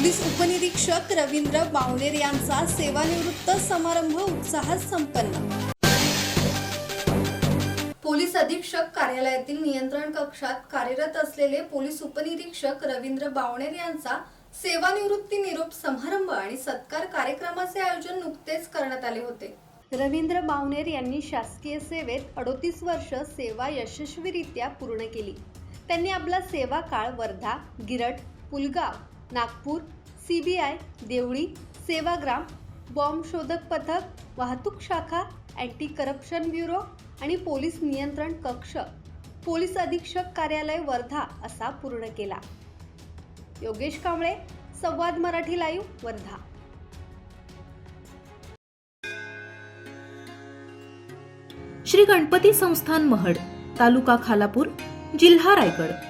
Police उपनिरीक्षक रवींद्र बावनेर यांचा सेवानिवृत्त समारंभ उत्साहात संपन्न. पोलीस अधीक्षक कार्यालयातील नियंत्रण कक्षात कार्यरत असलेले पोलीस उपनिरीक्षक रवींद्र बावणेर यांचा सेवानिवृत्ती निरोप समारंभ आणि सत्कार कार्यक्रमाचे आयोजन नुकतेच करण्यात आले होते. रवींद्र बावनेर यांनी शासकीय सेवेत अडोतीस वर्ष सेवा यशस्वीरित्या पूर्ण केली. त्यांनी आपला सेवा काळ वर्धा गिरट पुलगाव नागपूर सीबीआय देवळी सेवाग्राम बॉम्ब शोधक पथक वाहतूक शाखा अँटी करप्शन ब्युरो आणि पोलीस नियंत्रण कक्ष. पोलीस अधीक्षक कार्यालय वर्धा असा पूर्ण केला. योगेश कांबळे संवाद मराठी लाईव्ह वर्धा. श्री गणपती संस्थान महड तालुका खालापूर जिल्हा रायगड.